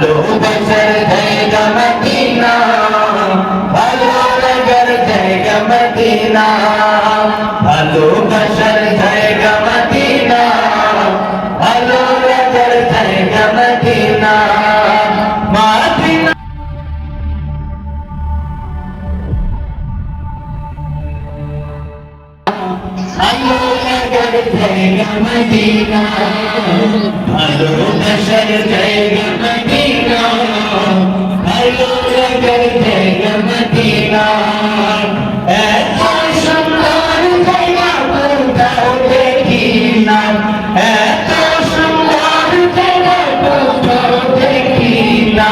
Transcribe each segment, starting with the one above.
ভালোবাসার জায়গা মদিনা ভালো লাগার জায়গা মদিনা ভালোবাসার জায়গা মদিনা ভালো লাগার জায়গা মদিনা মদিনা ভালো লাগার জায়গা মদিনা ভালোবাসার ভালো লাগার জায়গা মদিনা এত সুন্দর জায়গা কোথাও দেখি না এত সুন্দর জায়গা কোথাও দেখি না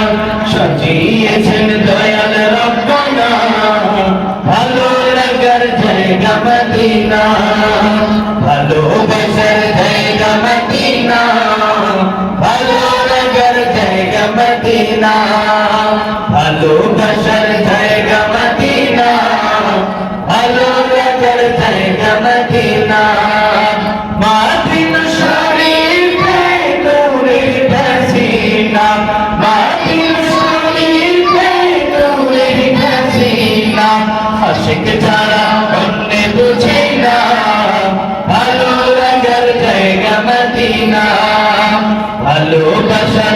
সাজিয়েছেন দয়াল রব্বানা ভালো লাগার জায়গা মদিনা ভালোবাসার জায়গা মদিনা ভালো লাগার জায়গা মদিনা আশিক ছাড়া অন্য বুঝে না ভালো লাগার জায়গা মদিনা ভালোবাসার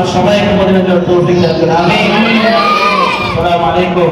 আল্লাহ সবাইকে মদিনা তৌফিক দান করেন। আমিন। আসসালামু আলাইকুম।